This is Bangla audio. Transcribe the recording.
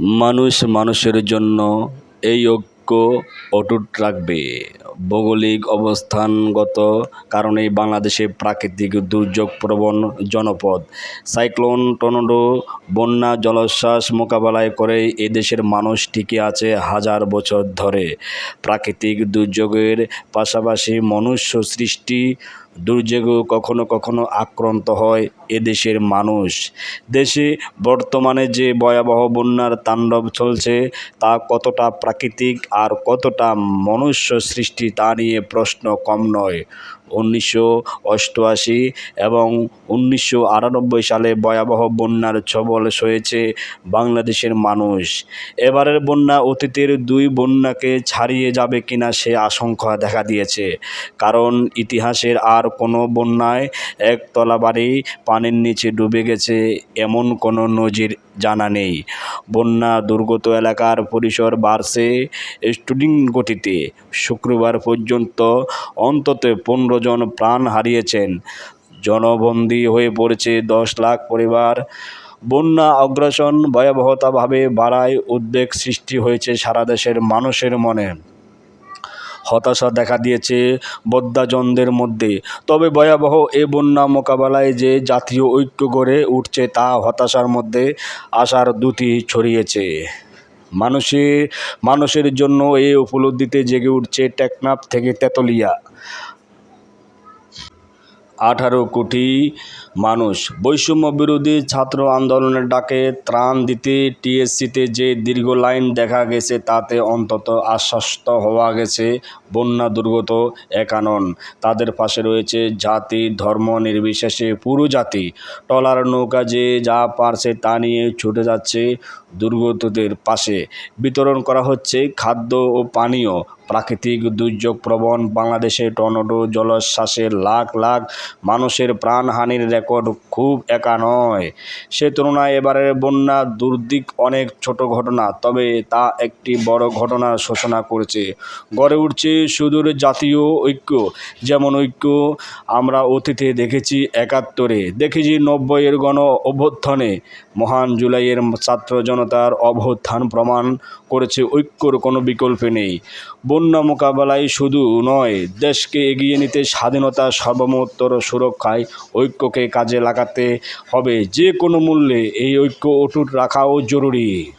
মানুষ মানুষের জন্য এই ঐক্য অটুট রাখবে। ভৌগোলিক অবস্থানগত কারণেই বাংলাদেশে প্রাকৃতিক দুর্যোগ প্রবণ জনপদ। সাইক্লোন, টর্নেডো, বন্যা, জলোচ্ছ্বাস মোকাবেলায় করে এদেশের মানুষ টিকে আছে হাজার বছর ধরে। প্রাকৃতিক দুর্যোগের পাশাপাশি মনুষ্য সৃষ্টি দুর্যোগও কখনো কখনো আক্রান্ত হয় এদেশের মানুষ। দেশে বর্তমানে যে ভয়াবহ বন্যার তাণ্ডব চলছে, তা কতটা প্রাকৃতিক আর কতটা মনুষ্য সৃষ্টি তা নিয়ে প্রশ্ন কম নয়। উনিশশো অষ্টআশি এবং উনিশশো আটানব্বই সালে ভয়াবহ বন্যার ছবল সয়েছে বাংলাদেশের মানুষ। এবারের বন্যা অতীতের দুই বন্যাকে ছাড়িয়ে যাবে কিনা সে আশঙ্কা দেখা দিয়েছে। কারণ ইতিহাসের আর কোনো বন্যায় একতলা বাড়ি পানির নিচে ডুবে গেছে এমন কোনো নজির জানা নেই। বন্যা দুর্গত এলাকার পরিসর বাড়ছে স্টুডিং গতিতে। শুক্রবার পর্যন্ত অন্তত পনেরো জন প্রাণ হারিয়েছেন। জনবন্দী হয়ে পড়েছে দশ লাখ পরিবার। বন্যা অগ্রাসন ভয়াবহতাভাবে বাড়ায় উদ্বেগ সৃষ্টি হয়েছে সারা দেশের মানুষের মনে। হতাশা দেখা দিয়েছে বদ্যাজনদের মধ্যে। তবে ভয়াবহ এ বন্যা মোকাবেলায় যে জাতীয় ঐক্য গড়ে উঠছে তা হতাশার মধ্যে আশার দুটি ছড়িয়েছে। মানুষের মানুষের জন্য এই উপলব্ধিতে জেগে উঠছে টেকনাফ থেকে তেতুলিয়া। আঠারো কোটি মানুষ বৈষম্য বিরোধী ছাত্র আন্দোলনের ডাকে ত্রাণ দিতে টিএসসিতে যে দীর্ঘ লাইন দেখা গেছে তাতে অন্তত আশ্বস্ত হওয়া গেছে বন্যা দুর্গত একানন তাদের পাশে রয়েছে জাতি, ধর্ম নির্বিশেষে পুরো জাতি। টলার নৌকা যে যা পারছে তা নিয়ে ছুটে যাচ্ছে দুর্গতদের পাশে। বিতরণ করা হচ্ছে খাদ্য ও পানীয়। প্রাকৃতিক দুর্যোগ প্রবণ বাংলাদেশে টর্নেডো জলোচ্ছ্বাসে লাখ লাখ মানুষের প্রাণহানির রেকর্ড খুব একা নয়। সে তুলনায় এবারের বন্যা দুর্দিক অনেক ছোট ঘটনা, তবে তা একটি বড় ঘটনার সূচনা করেছে। গড়ে উঠছে সুদূর জাতীয় ঐক্য। যেমন ঐক্য আমরা অতীতে দেখেছি একাত্তরে। দেখেছি নব্বইয়ের গণ অভ্যুত্থানে। মহান জুলাইয়ের ছাত্র জনতার অভ্যুত্থান প্রমাণ করেছে ঐক্যর কোনো বিকল্প নেই। বন্যা মোকাবেলায় শুধু নয়, দেশকে এগিয়ে নিতে স্বাধীনতা সার্বভৌমত্বর সুরক্ষায় ঐক্যকে কাজে লাগাতে হবে। যে কোনো মূল্যে এই ঐক্য অটুট রাখাও জরুরি।